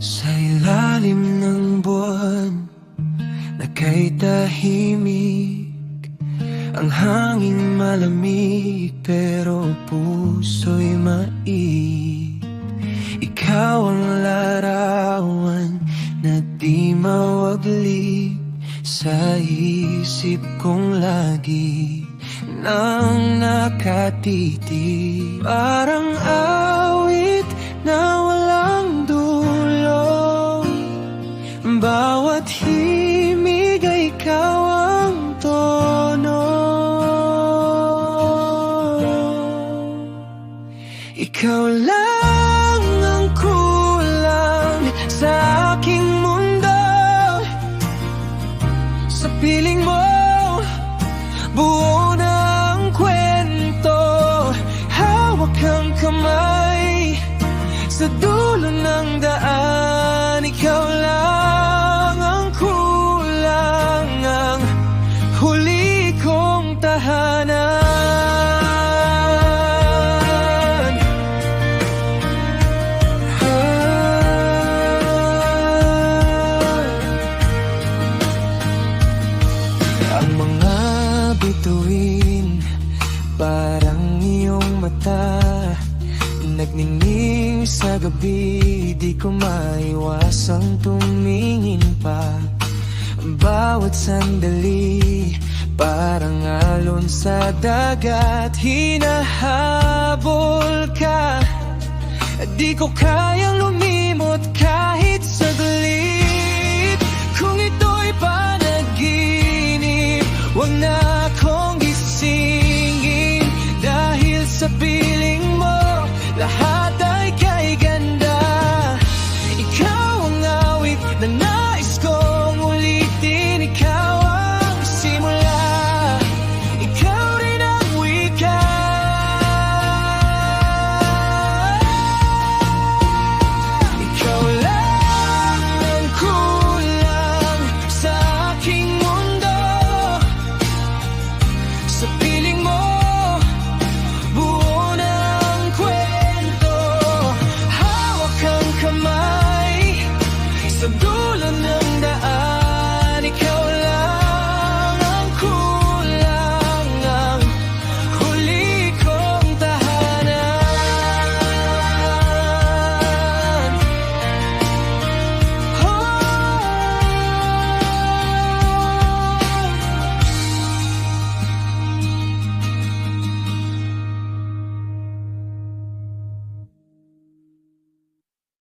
Sa ilalim ng buwan na kay tahimik Ang hangin malamig pero puso'y maig Ikaw ang larawan na di mawaglig Sa isip kong lagi nang nakatitig. Parang awit ng Ikaw lang ang kulang sa aking mundo. Sa piling mo, buo na ang kwento. Hawak ang kamay sa dulo ng daan Parang iyong mata Nagningning sa gabi Di ko maiwasang tumingin pa. Bawat sandali Parang alon sa dagat Hinahabol ka. Di ko kayang